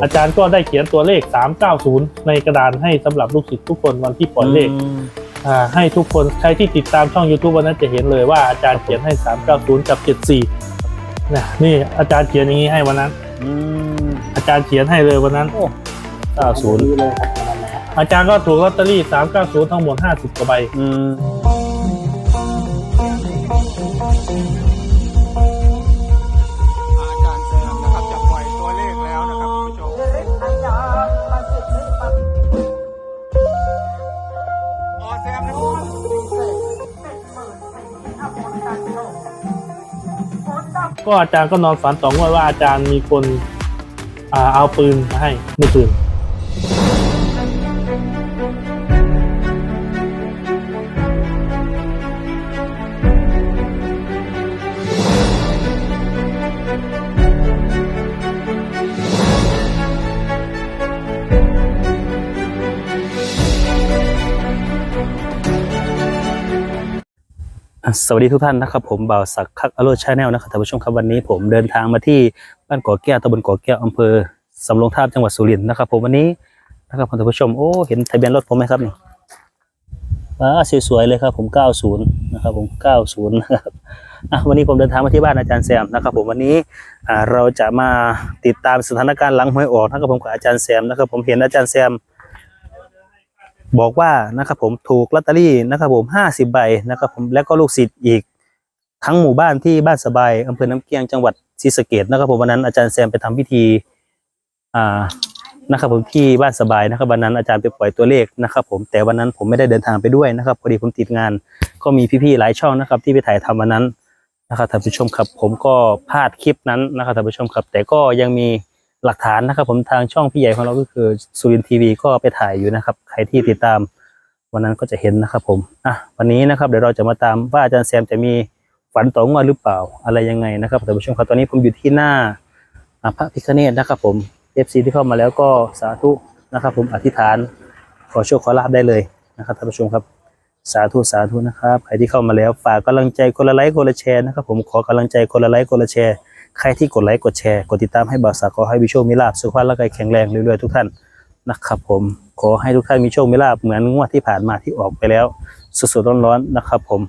อาจารย์ก็ได้เขียนตัวเลข 390 ในกระดานให้สำหรับลูกศิษย์ทุกคนวันที่ปล่อยเลขอืมอ่าให้ทุกคนใครที่ติดตามช่อง YouTube วันนั้นจะเห็นเลยว่าอาจารย์เขียนให้ 390 กับ 74นะนี่อาจารย์เขียนอย่างนี้ให้วันนั้นอืมอาจารย์เขียนให้เลยวันนั้นโอ้เก้าศูนย์อาจารย์ก็ถูกลอตเตอรี่ 390 ทั้งหมด 50กว่าใบ ก็อาจารย์ก็นอนฝันต่องวดว่าอาจารย์มีคนเอาปืนมาให้เมื่อคืน สวัสดีทุกท่านนะครับผมบ่าวศักดิ์คักอโรชาแนลนะครับท่านผู้ชมครับวันนี้ผมเดินทางมาที่บ้านก่อแก้วตำบลก่อแก้วอำเภอสำโรงทาบจังหวัดสุรินทร์นะครับ ผมวันนี้นะครับท่านผู้ชมโอ้เห็นทะเบียนรถผมไหมครับนี่อ่าสวยๆเลยครับผม 90 นะครับผม 90นะครับวันนี้ผมเดินทางมาที่บ้านอาจารย์แซมนะครับ ผมวันนี้เราจะมาติดตามสถานการณ์หลังหวยออกนะครับผมกับอาจารย์แซมนะครับ ผมเห็นอาจารย์แซม บอกว่านะครับผมถูกลอตเตอรี่นะครับผมห้าสิบใบนะครับผมแล้วก็ลูกศิษย์อีก ทั้งหมู่บ้านที่บ้านสบายอำเภอน้ำเกียงจังหวัดศรีสะเกดนะครับผมวันนั้นอาจารย์แซมไปทำพิธีอ่านะครับผมที่บ้านสบายนะครับวันนั้นอาจารย์ไปปล่อยตัวเลขนะครับผมแต่วันนั้นผมไม่ได้เดินทางไปด้วยนะครับพอดีผมติดงานก็มีพี่ๆหลายช่องนะครับที่ไปถ่ายทำวันนั้นนะครับท่านผู้ชมครับผมก็พลาดคลิปนั้นนะครับท่านผู้ชมครับแต่ก็ยังมี หลักฐานนะครับ ผมทางช่องพี่ใหญ่ของเราก็คือสุรินทีวีก็ไปถ่ายอยู่นะครับ ใครที่ติดตามวันนั้นก็จะเห็นนะครับผมอะวันนี้นะครับเดี๋ยวเราจะมาตามว่าอาจารย์แซมจะมีฝันต่องวดหรือเปล่าอะไรยังไงนะครับท่านผู้ชมครับตอนนี้ผมอยู่ที่หน้าพระพิฆเนศนะครับ ผมเอฟซีที่เข้ามาแล้วก็สาธุนะครับ ผมอธิษฐานขอโชคขอลาบได้เลยนะครับท่านผู้ชมครับสาธุสาธุนะครับใครที่เข้ามาแล้วฝากกำลังใจคนละไลค์คนละแชร์นะครับ ผมขอกำลังใจคนละไลค์คนละแชร์ ใครที่กดไลค์กดแชร์ กดติดตามให้บ่าวสาวขอให้มีโชคมีลาภสุขภาพร่างกายแข็งแรงเรื่อยๆทุกท่านนะครับผมขอให้ทุกท่านมีโชคมีลาภเหมือนงวดที่ผ่านมาที่ออกไปแล้วสดๆร้อนๆนะครับผม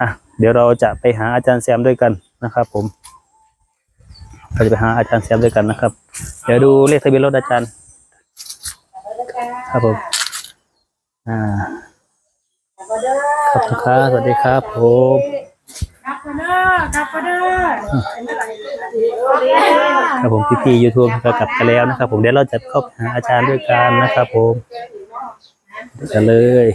อะเดี๋ยวเราจะไปหาอาจารย์แซมด้วยกันนะครับ ผมเราจะไปหาอาจารย์แซมด้วยกันนะครับ เดี๋ยวดูเลขทะเบียนรถอาจารย์ ครับผมอ่าครับทุกครับสวัสดีครับผม ครับก็เด้อครับก็เด้อครับผมพี่พี่ยูทูบก็กลับกันแล้วนะครับ ผมเดี๋ยวเราจะเข้าไปหาอาจารย์ด้วยกันนะครับ ผมเดี๋ยวกันเลย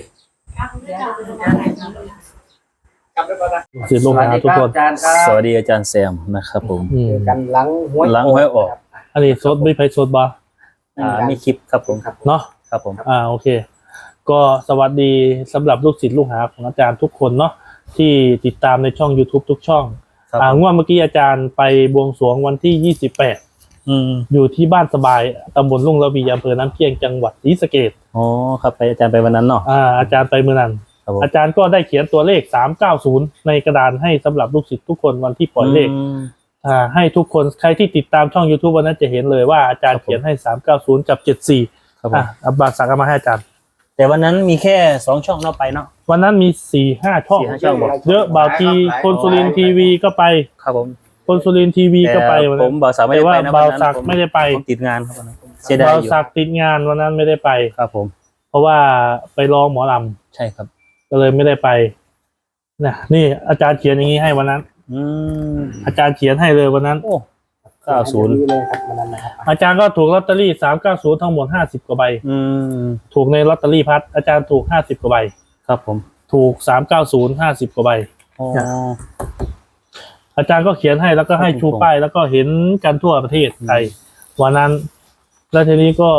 สิลงหาทุกคนอาจารย์ครับสวัสดีอาจารย์แซมนะครับ ผมอืมกันหลังหวยหลังหวยออกอันนี้สดไม่ไพสดบาอ่ามีคลิปครับผมเนาะครับผม อ่าโอเค ก็สวัสดีสำหรับลูกศิษย์ลูกหาของอาจารย์ทุกคนเนาะ ที่ติดตามในช่อง YouTube ทุกช่องครับอ่างวดเมื่อกี้อาจารย์ไปบวงสรวงวันที่ 28 อืมอยู่ที่บ้านสบายตำบลลุ่งระวีอำเภอน้ำเพียงจังหวัดศรีสะเกดอ๋อครับไปอาจารย์ไปวันนั้นเนาะอ่าอาจารย์ไปเมื่อนั้น ครับผมอาจารย์ก็ได้เขียนตัวเลข 390 ในกระดานให้สำหรับลูกศิษย์ทุกคนวันที่ปล่อยเลขอืมอ่าให้ทุกคนใครที่ติดตามช่อง YouTube วันนั้นจะเห็นเลยว่าอาจารย์เขียนให้ 390 กับ 74ครับผมอะอับบาสักเอามาให้อาจารย์ แต่วันนั้นมีแค่สองช่องเนาะไปเนาะ วันนั้นมีสี่ห้าช่องสี่ห้าช่องบอก เยอะบาวทีคนสุรินทร์ทีวีก็ไป ครับผมคนสุรินทร์ทีวีก็ไปแต่วันผนั้มน บ่าวสาวไม่แต่ได้ว่าไปนะบาววันนั้นศักผมไม่ได้ไป ผมติดงานครับวันนั้นเสียดายบาวอยู่ศักติดงานวันนั้นไม่ได้ไป ครับผม เพราะว่าไปร้องหมอลใช่ครับำก็เลยไม่ได้ไปนะนี่อาจารย์เขียนอย่างนี้ให้วันนั้น อืมอาจารย์เขียนให้เลยวันนั้น โอ้ เก้าศูนย์อาจารย์ก็ถูกลอตเตอรี่สามเก้าศูนย์ทั้งหมดห้าสิบกว่าใบ อืม ถูกในลอตเตอรี่พัด อาจารย์ถูกห้าสิบกว่าใบ ครับผม ถูกสามเก้าศูนย์ห้าสิบกว่าใบ อ๋อ อาจารย์ก็เขียนให้แล้วก็ให้ชูป้ายแล้วก็เห็นกันทั่วประเทศไทยวันนั้น แล้วทีนี้ก็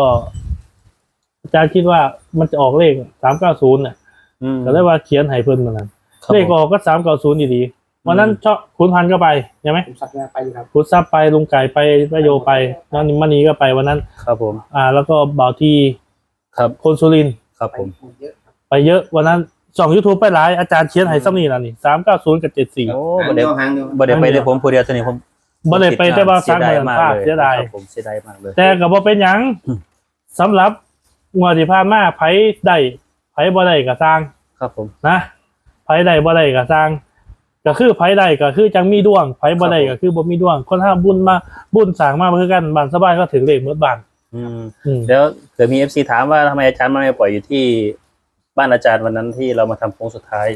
อาจารย์คิดว่ามันจะออกเลขสามเก้าศูนย์เนี่ยอืมก็เลยว่าเขียนให้เพิ่นมานั้น ครับเลขออกก็สามเก้าศูนย์ดีๆ วันนั้นชอบคุณพันธุ์ก็ไปใช่ไหมผมสักไปอยู่ครับคุณซับไปลุงไก่ไปแม่โยไปนั่นมันนี้ก็ไปวันนั้น ครับผม อ่า แล้วก็บ่าวทีครับคนสุรินทร์ครับผมเยอะครับไปเยอะวันนั้นช่องยูทูบไปหลายอาจารย์เขียนให้ซ้ำนี่แล้วนี่สามเก้าศูนย์กับเจ็ดสี่โอ้หาบ่งได้เดียวหางเดียวบ่ได้ไปแต่ผมผู้เดียวตัวนี้ผมบ่ได้ไปแต่ว่าสร้างเสียดายเงินมากภาพเลยเสียดายครับผมเสียดายมากเลย แต่ก็บ่เป็นหยังอืมสำหรับงวดที่ผ่านมาไผได้ไผบ่ได้ก็สร้าง ครับผมนะไผได้บ่ได้ก็สร้าง ก็คือไผได้ก็คือจังมีดวงไผบ่ได้ครัก็บผมคือบ่มีดวง คนห้ามบุญมาบุญสร้างมาบ่คือกันบ้านสบายก็ถึงเลขหมดบ้านอืมอืมแล้วเกิดมีเอฟซีถามว่าทำไมอาจารย์ไม่ปล่อยอยู่ที่บ้านอาจารย์วันนั้นที่เรามาทำโค้งสุดท้าย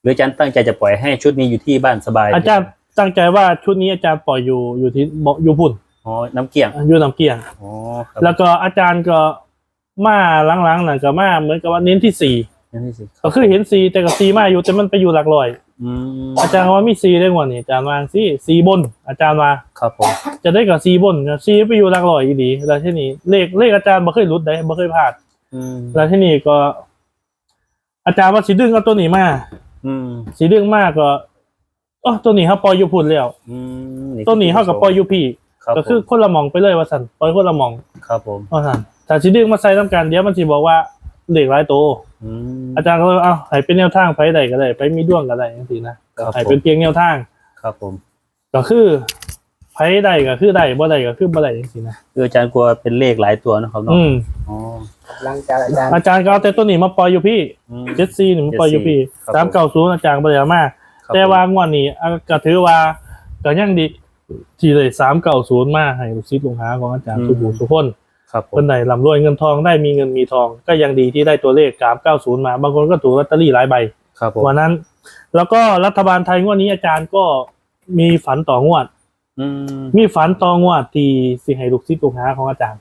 หรืออาจารย์ตั้งใจจะปล่อยให้ชุดนี้อยู่ที่บ้านสบายอาจารย์ตั้งใจว่าชุดนี้อาจารย์ปล่อยอยู่อยู่ที่บ่อยู่พุ่นอ๋อน้ำเกี่ยงอยู่น้ำเกียง อ๋อครับแล้วก็อาจารย์ก็มาหลังๆน่ะก็มาเหมือนกับว่าเน้นที่สี่นั่นนี่สิก็คือเห็นสีแต่ก็สีมาอยู่แต่มันไปอยู่หลักร้อย อืมอาจารย์ว่ามีสีได้กว่านี่อาจารย์วาจังสีสีบน อาจารย์ว่าครับผมจะได้กับสีบนสีไปอยู่หลักร้อยอีดีแล้วที่นี่เลขเลขอาจารย์บ่เคยหลุดได้บ่เคยพลาดอืมแล้วที่นี่ก็ อาจารย์ว่าสีดึงเอาตัวนี้มาอืมสีดึงมากก็อ๋อตัวนี้เขาปล่อยอยู่พุ่นแล้วอืมตัวนี้เขากับปล่อยอยู่พี่รับก็คือคนละหมองไปเลยว่าสันปล่อยคนละหมอง ครับผมว่าสันถ้าสีดึงมาใส่ต้องการเดี๋ยวมันสิบอกว่าเลขหลายตัว อืมอาจารย์ก็เลยเอาให้เป็นแนวทางไปใดก็ได้ไปมีด้วงก็ได้จังซี่นะครับให้เป็นผมเพียงแนวทาง ครับผม ก็คือไปได้ก็คือได้บ่ได้ก็คือบ่ได้จังซี่นะคืออาจารย์กลัวเป็นเลขหลายตัวนะครับเนาะอืมอ๋อหลังจากอาจารย์อาจารย์ก็เอาแต่ตัวนี้มาปล่อยอยู่พี่อืมเจ็ดซีนี่มาปล่อยอยู่พี่ครับสามเก้าศูนย์อาจารย์บ่ได้เอามาครับแต่ว่างวดนี้อะก็ถือว่าก็ยังดีที่เลยสามเก้าศูนย์มาให้ลูกศิษย์ลูกหาของอาจารย์ทุกผู้ทุกคน ครับผมคนใดร่ำรวยเงินทองได้มีเงินมีทอง ก็ยังดีที่ได้ตัวเลขสามเก้าศูนย์มา บางคนก็ถูกลอตเตอรี่หลายใบครับผมวันนั้น แล้วก็รัฐบาลไทยงวดนี้อาจารย์ก็มีฝันต่องวดอืมมีฝันต่องวดที่สิให้ลูกศิษย์ลูกหาของอาจารย์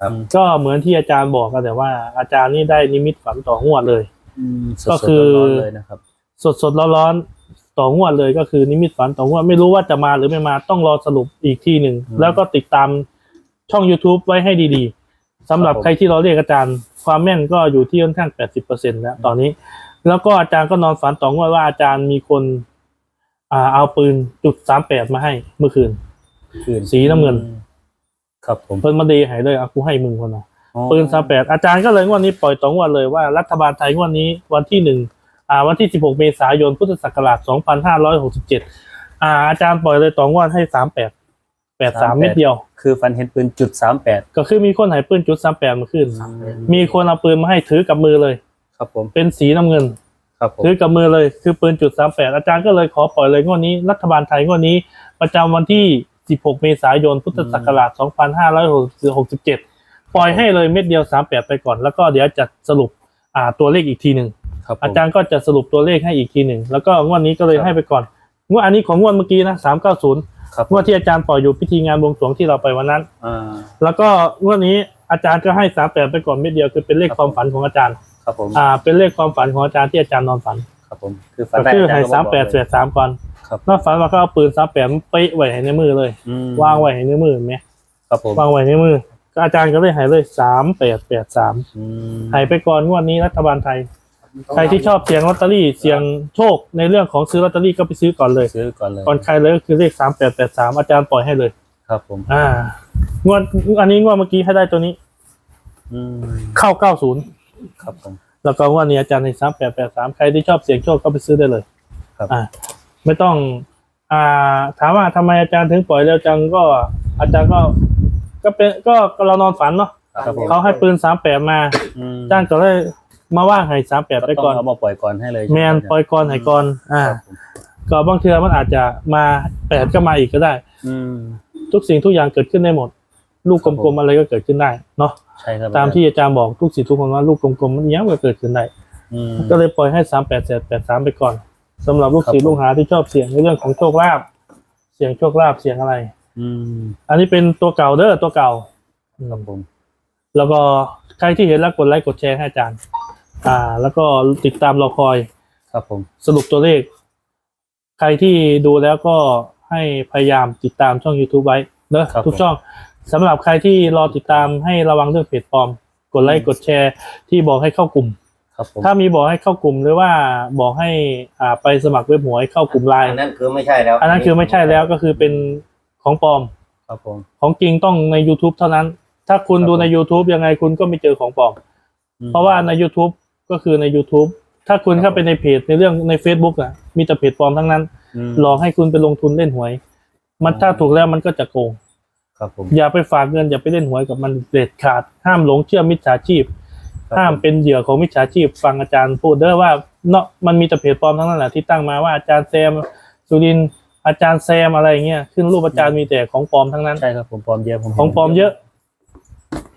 ครับก็เหมือนที่อาจารย์บอกกันแต่ว่า อาจารย์นี่ได้นิมิตฝันต่องวดเลยอืมสก็ดคือๆร้อนๆเลยนะครับสดสดๆร้อนๆต่องวดเลยก็คือนิมิตฝันต่องวดไม่รู้ว่าจะมาหรือไม่มาต้องรอสรุปอีกทีหนึ่งอืมแล้วก็ติดตาม ช่อง YouTube ไว้ให้ดีๆสำหรับครับผมใครที่เราเรียกอาจารย์ ความแม่นก็อยู่ที่ค่อนข้าง 80%แล้วตอนนี้ แล้วก็อาจารย์ก็นอนฝันต่องวดว่าอาจารย์มีคนอ่าเอาปืนจุดสามแปดมาให้เมื่อคืน คืนสีน้ำเงิน ครับผมเพิ่นมาเดย์ให้เลยอะกูให้มึงคนนะอ๋อปืนสามแปดอาจารย์ก็เลยงวดนี้ปล่อยต่องวดเลยว่ารัฐบาลไทยงวดนี้วันที่หนึ่งอ่า วันที่สิบหกเมษายนพุทธศักราชสองพันห้าร้อยหกสิบเจ็ดอ่า อาจารย์ปล่อยเลยต่องวดให้สามแปด แปดสามเม็ดเดียว คือฟันเห็นปืนจุดสามแปดก็คือมีคนใหายปืนจุดสามแปดมาขึ้น มีคนเอาปืนมาให้ถือกับมือเลย ครับผมเป็นสีน้ำเงิน ครับผมถือกับมือเลยคือปืนจุดสามแปดอาจารย์ก็เลยขอปล่อยเลยงวดนี้รัฐบาลไทยงวดนี้ ประจำวันที่ 16 เมษายน พุทธศักราช 2567 ปล่อยให้เลยเม็ดเดียว 38 ไปก่อน แล้วก็เดี๋ยวจะสรุปอ่าตัวเลขอีกทีหนึ่งครับผมอาจารย์ก็จะสรุปตัวเลขให้อีกทีหนึ่งแล้วก็งวดนี้ก็เลยครับให้ไปก่อนงวดอันนี้ของงวดเมื่อกี้นะ390 ครับงวดที่อาจารย์ปล่อยอยู่พิธีงานบวงสรวงที่เราไปวันนั้นอ่าแล้วก็งวดนี้อาจารย์ก็ให้38ไปก่อนเม็ดเดียวคือเป็นเลขความฝันของอาจารย์ ครับผมอ่า เป็นเลขความฝันของอาจารย์ที่อาจารย์นอนฝันครับผมคือฟันก็ได้คืออาจารให้ย์ก็สามบอกแปดเลเสียยสามก่อนครับแล้วฝันว่าเขาเอาปืนสามแปดเป๊ะไว้ให้ในมือเลยอืมวางไว้ให้ในมือไหมครับผมวางไว้ในมือก็อาจารย์ก็เลยให้เลยสามแปดแปดสามอืมให้ไปก่อนงวดนี้รัฐบาลไทย ใครที่ชอบเสี่ยงลอตเตอรี่เสี่ยงโชคในเรื่องของซื้อลอตเตอรี่ก็ไปซื้อก่อนเลย ซื้อก่อนเลย ก่อนใครเลยก็คือเลขสามแปดแปดสามอาจารย์ปล่อยให้เลย ครับผม อ่างวดอันนี้งวดเมื่อกี้ให้ได้ตัวนี้ อืมเข้าเก้าศูนย์ครับผม แล้วก็งวดนี้อาจารย์ในสามแปดแปดสามใครที่ชอบเสี่ยงโชคก็ไปซื้อได้เลย ครับ อ่า ไม่ต้อง อ่า ถามว่าทำไมอาจารย์ถึงปล่อยเร็วจังก็ อาจารย์ก็ ก็เป็นก็ก็เรานอนฝันเนาะครับผมเขาให้ปืนสามแปดมาอืมอาจารย์ก็เลย มาว่างให้สามแปดไปก็ต้ก่อองนเอามาปล่อยก่อนให้เลยแมนปล่อยก่อนให้ก่อน อ่าครับผมก็บางเทือมันอาจจะมาแปดก็มาอีกก็ได้ อืม ทุกสิ่งทุกอย่างเกิดขึ้นได้หมด ลูกครับกผลมมๆอะไรก็เกิดขึ้นได้เนาะใช่ครับตามที่อาจารย์บอกทุกสิ่งทุกคนว่าลูกกลมๆมันยังก็เกิดขึ้นได้อืมก็เลยปล่อยให้สามแปดแปดสามไปก่อนสำหรับลูกศิษย์ครับผมลูกหาที่ชอบเสี่ยงในเรื่องของโชคลาภเสี่ยงโชคลาภเสี่ยงอะไร อืม อันนี้เป็นตัวเก่าเด้อตัวเก่าครับผมแล้วก็ใครที่เห็นแล้วกดไลค์กดแชร์ให้อาจารย์ อ่า แล้วก็ติดตามรอคอยครับผม สรุปตัวเลข ใครที่ดูแล้วก็ให้พยายามติดตามช่อง YouTube ไว้เนอะครับทุกช่องสำหรับใครที่รอติดตามให้ระวังเรื่องเพจปลอม กดไลค์กดแชร์ที่บอกให้เข้ากลุ่ม ครับผม ถ้ามีบอกให้เข้ากลุ่มหรือว่าบอกให้อ่าไปสมัครเว็บหวยเข้ากลุ่มไลน์อันนั้นคือไม่ใช่แล้วอันนั้นคือไม่ใช่แล้วก็คือเป็นของปลอม ครับผม ของจริงต้องใน YouTube เท่านั้น ถ้าคุณครับดูใน ผม YouTube ยังไงคุณก็ไม่เจอของปลอม อืมเพราะว่าใน YouTube ก็คือใน YouTube ถ้าคุณครับเข้าไปในเพจในเรื่องใน Facebook อะ มีแต่เพจปลอมทั้งนั้นอืมหลอกให้คุณไปลงทุนเล่นหวย มันถ้าถูกแล้วมันก็จะโกงครับผมอย่าไปฝากเงินอย่าไปเล่นหวยกับมันเด็ดขาด ห้ามหลงเชื่อมิจฉาชีพครับห้ามเป็นเหยื่อของมิจฉาชีพ ฟังอาจารย์พูดเด้อว่าเนาะมันมีแต่เพจปลอมทั้งนั้นแหละที่ตั้งมาว่าอาจารย์แซมสุรินทร์อาจารย์แซมอะไรอย่างเงี้ยขึ้นรูปอาจารย์มีแต่ของปลอมทั้งนั้นใช่ครับผมปลอมเยอะผมของปลอมเยอะ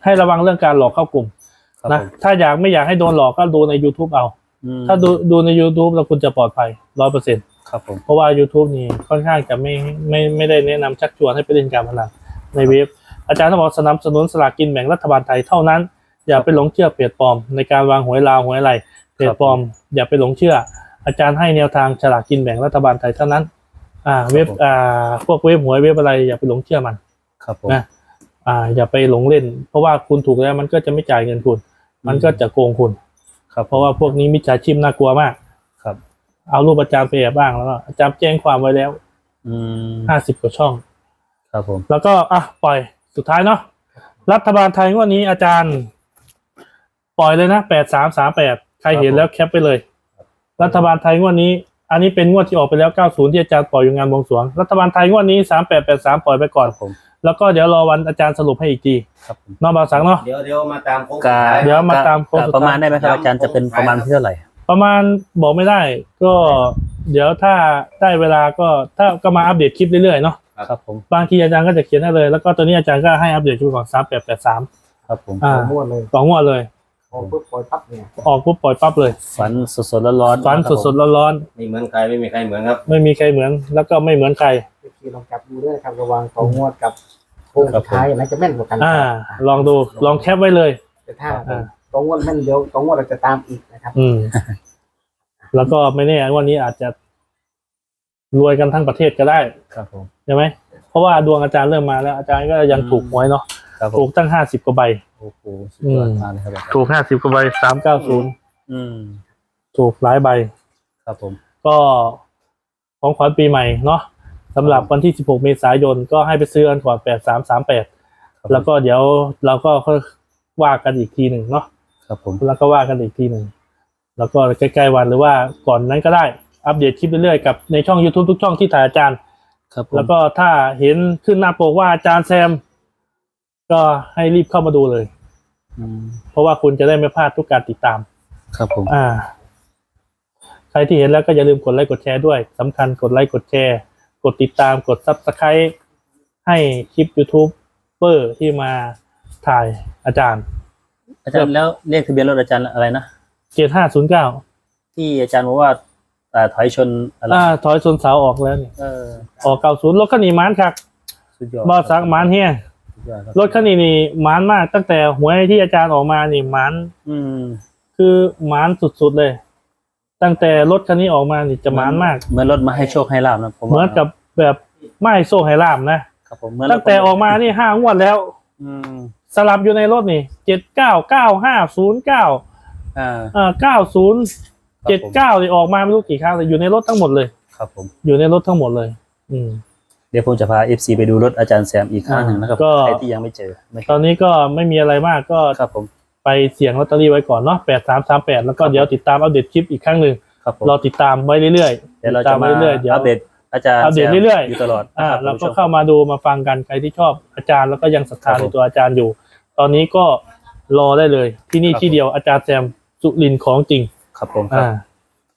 ให้ระวังเรื่องการหลอกเข้ากลุ่มครับ นะผมถ้าอยากไม่อยากให้โดนหลอกก็ดูใน YouTube เอาอืมถ้าดูดูใน YouTube แล้วคุณจะปลอดภัยร้อยเปอร์เซ็นครับผมเพราะว่า YouTube นี่ค่อนข้างจะไม่ไม่ไม่ได้แนะนำชักชวนให้ไปเล่นการพนันในเว็บ อาจารย์ต้องบอกสนับสนุนสลากกินแบ่งรัฐบาลไทยเท่านั้น อย่าไปหลงเชื่อเพจปลอม ในการวางหวยลาวหวยอะไรเพจปลอม อย่าไปหลงเชื่อ อาจารย์ให้แนวทางฉลากกินแบ่งรัฐบาลไทยเท่านั้น อ่าเว็บอ่าพวกเว็บหวยเว็บอะไร อย่าไปหลงเชื่อมัน ครับผมนะอ่าอย่าไปหลงเล่น เพราะว่าคุณถูกแล้วมันก็จะไม่จ่ายเงินคุณ มันก็จะโกงคุณ ครับ เพราะว่าพวกนี้มิจฉาชีพน่ากลัวมาก ครับ เอารูปอาจารย์ไปแอบบ้างแล้วก็อาจารย์แจ้งความไว้แล้วอืมห้าสิบกว่าช่อง ครับผม แล้วก็อะปล่อยสุดท้ายเนาะรัฐบาลไทยงวดนี้อาจารย์ ปล่อยเลยนะแปดสามสามแปดใครเห็นแล้วแคปไปเลย รัฐบาลไทยงวดนี้ อันนี้เป็นงวดที่ออกไปแล้วเก้าศูนย์ที่อาจารย์ปล่อยอยู่งานบวงสรวงรัฐบาลไทยงวดนี้สามแปดแปดสามปล่อยไปก่อนครับผม แล้วก็เดี๋ยวรอวันอาจารย์สรุปให้อีกทีครับผมเนอกบางสังเนาะ เดี๋ยวเดี๋ยวมาตามโค้งกาสุดท้าย เดี๋ยวมาตามโค้งสุดท้าย ประมาณได้ไหมครับอาจารย์จะเป็นประมาณที่เท่าไหร่ ประมาณบอกไม่ได้ ก็เดี๋ยวถ้าได้เวลาก็ถ้าก็มาอัปเดตคลิปเรื่อยๆเนาะครับผมบางทีอาจารย์ก็จะเขียนให้เลย แล้วก็ตอนนี้อาจารย์ก็ให้อัปเดตคลิปก่อนสามแปดแปดสามครับผมอ่ามั่วเลยสองงวดเลย พอปุ๊บปล่อยปั๊บเนี่ยออกปุ๊บปล่อยปั๊บเลยฝันสดๆร้อนๆฝันนะครับสดๆร้อนไม่เหมือนใครไม่มีใครเหมือนครับ ๆไม่มีใครเหมือน แล้วก็ไม่เหมือนใครพี่ลองจับดูด้วยนะครับระหวังต่องวดกับโค้งสุดท้ายอันไหนจะแม่นกว่ากันอ่า ลองดูลองแคปไว้เลย แต่ถ้าอ่าต่องวดแม่นเดี๋ยวต่องวดเราจะตามอีกนะครับอืม แล้วก็ไม่แน่วันนี้อาจจะ รวยกันทั้งประเทศก็ได้ครับผม ใช่ไหมเพราะว่าดวงอาจารย์เริ่มมาแล้วอาจารย์ก็ยังถูกหวยเนาะครับผถูมกตั้งห้าสิบกว่าใบโอ้โหสุดยอดมากเลยครับอาจารย์ถูกห้าสิบกว่าใบสามเก้าศูนย์อืม ถูกหลายใบ ครับผม ก็ของขวัญปีใหม่เนาะสำหรับวันที่ 16 เมษายนก็ให้ไปซื้อกันก่อน 8338 แล้วก็เดี๋ยวเราก็ค่อยว่ากันอีกทีหนึ่งเนาะครับผมแล้วก็ว่ากันอีกทีหนึ่งแล้วก็ใกล้ๆวันหรือว่าก่อนนั้นก็ได้อัปเดตคลิปเรื่อยๆกับในช่อง YouTube ทุกช่องที่ถ่ายอาจารย์ ครับผมแล้วก็ถ้าเห็นขึ้นหน้าปกว่าอาจารย์แซม ก็ให้รีบเข้ามาดูเลย อืมเพราะว่าคุณจะได้ไม่พลาดทุกการติดตาม ครับผม อ่า ใครที่เห็นแล้วก็อย่าลืมกดไลค์กดแชร์ด้วยสำคัญกดไลค์กดแชร์ กดติดตามกด Subscribe ให้คลิป YouTube เปอร์ที่มาถ่ายอาจารย์อาจารย์แล้วเลขทะเบียนรถอาจารย์อะไรนะเจ็ดห้าศูนย์เก้าที่อาจารย์บอกว่าอ่าถอยชนอะไรอ่าถอยชนเสาออกแล้วนี่เออออกเก้าศูนย์รถคันนี้หมานคักสุดยอด บอสักหมานเฮียสุดยอดค รับรถคันนี้นี่หมานมากตั้งแต่หวยที่อาจารย์ออกมานี่หมานอืม คือหมานสุดๆเลย ตั้งแต่รถคันนี้ออกมานี่จะหมานมาก เหมือนรถมาให้โชคให้ลาบนะผมเหมือนกับแบบไม่โซ่ไฮลามนะครับผมเหมือนตั้งแต่ออกมานี่ห้างวดแล้ว อืม สลับอยู่ในรถนี่เจ็ดเก้าเก้าห้าศูนย์เก้าอ่าอ่าเก้าศูนย์ครับเจ็ดผมเก้าเลยออกมาไม่รู้กี่ครั้งเลยอยู่ในรถทั้งหมดเลย ครับผม อยู่ในรถทั้งหมดเลย อืม เดี๋ยวผมจะพา FC ไปดูรถอาจารย์แซมอีกครั้งหนึ่งนะครับก็ ใครที่ยังไม่เจอไม่ตอนนี้ก็ไม่มีอะไรมากก็ครับผมไปเสี่ยงลอตเตอรี่ไว้ก่อนเนาะแปดสามสามแปดแล้วก็เดี๋ยวติดตามอัปเดตคลิปอีกครั้งหนึ่งครับผมรอติดตามไว้เรื่อยๆเดี๋ยวเราติตจะมาไว้เรื่อยๆเดี๋ยว อัปเดตอาจารย์อัปเดตแซมเรื่อยๆ อยู่ตลอดอ่านะครับเราก็คุณผู้ชมเข้ามาดูมาฟังกันใครที่ชอบอาจารย์แล้วก็ยังศรัทธาครับในผมตัวอาจารย์อยู่ ตอนนี้ก็รอได้เลย ที่นี่ครับที่เดียวอาจารย์แซมสุรินทร์ของจริงครับผมครับอ่า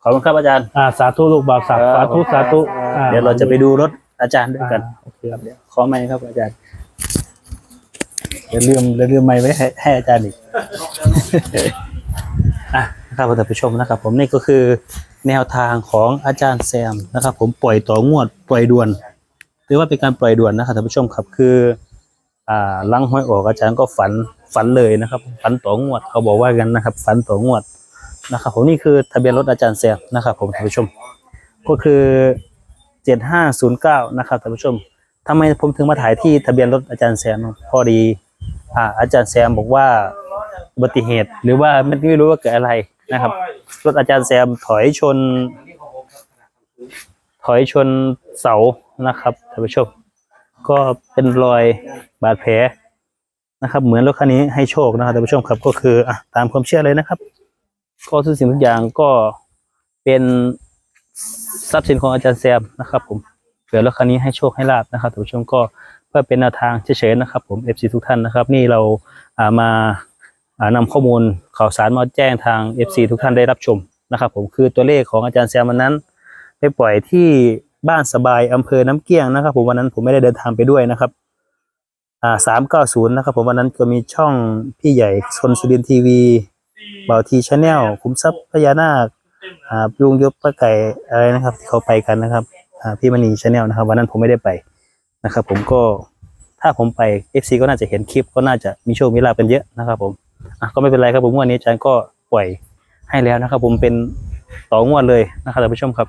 ขอบคุณครับอาจารย์ อ่าสาธุลูกบาปสักครัสาบธุสาธุอ่เดี๋ยวเราจะไปดูรถ อาจารย์ด้วยกันอ่าโอเคครับขอไม้ครับ อาจารย์เดี๋ยวลืมเดี๋ยวลืมไม้ไว้ให้ให้อาจารย์อีกอะนะครับท่านผู้ชมนะครับ ผมนี่ก็คือแนวทางของอาจารย์แซมนะครับ ผมปล่อยต่องวดปล่อยด่วนหรือว่าเป็นการปล่อยด่วนนะครับท่านผู้ชมครับคืออ่าหลังห้อยออกอาจารย์ก็ฝันฝันเลยนะครับ ฝันต่องวดเขาบอกว่ากันนะครับ ฝันต่องวดนะครับ ผมนี่คือทะเบียนรถอาจารย์แซมนะครับ ผมท่านผู้ชม ก็คือ เจ็ดห้าศูนย์เก้านะครับท่านผู้ชมทำไมผมถึงมาถ่ายที่ทะเบียนรถอาจารย์แซมพอดีอ่าอาจารย์แซมบอกว่าอุบัติเหตุหรือว่าไม่ไม่รู้ว่าเกิดอะไรนะครับ รถอาจารย์แซมถอยชน ถอยชนเสานะครับท่านผู้ชมก็เป็นรอยบาดแผลนะครับ เหมือนรถคันนี้ให้โชคนะครับท่านผู้ชมครับก็คืออะตามความเชื่อเลยนะครับ ก็ทุกสิ่งทุกอย่างก็เป็น ทรัพย์สินของอาจารย์แซมนะครับ ผมเผื่อรถคันนี้ให้โชคให้ลาบนะครับท่านผู้ชมก็เพื่อเป็นแนวทางเฉยๆนะครับ ผม FC ทุกท่านนะครับ นี่เราอ่ามาอ่านำข้อมูลข่าวสารมาแจ้งทาง FC ทุกท่านได้รับชมนะครับ ผมคือตัวเลขของอาจารย์แซมวันนั้น ไปปล่อยที่บ้านสบายอำเภอน้ำเกลี้ยงนะครับ ผมวันนั้นผมไม่ได้เดินทางไปด้วยนะครับอ่าสามเก้าศูนย์นะครับ ผมวันนั้นก็มีช่องพี่ใหญ่ชนสุรินทีวีเบาทีชาแนลคุ้มทรัพย์พญานาค ยุงยบป้าไก่อะไรนะครับ ที่เขาไปกันนะครับพี่มณีชาแนลนะครับ วันนั้นผมไม่ได้ไปนะครับ ผมก็ถ้าผมไป FC ก็น่าจะเห็นคลิปก็น่าจะมีโชคมีลาภกันเยอะนะครับผมก็ไม่เป็นไรครับผมวันนี้อาจารย์ก็ปล่อยให้แล้วนะครับ ผมเป็นต่องวดเลยนะครับท่านผู้ชมครับ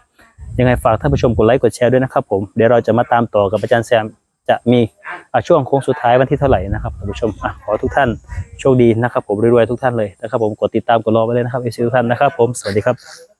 ยังไงฝากท่านผู้ชมกดไลค์กดแชร์ด้วยนะครับผมเดี๋ยวเราจะมาตามต่อกับอาจารย์แซม จะมีช่วงโค้งสุดท้ายวันที่เท่าไหร่นะครับท่านผู้ชมอขอทุกท่านโชคดีนะครับ ผมรวยๆทุกท่านเลยนะครับผมกดติดตามกดรอไว้เลยนะครับเอซีทุกท่านนะครับ ผมสวัสดีครับ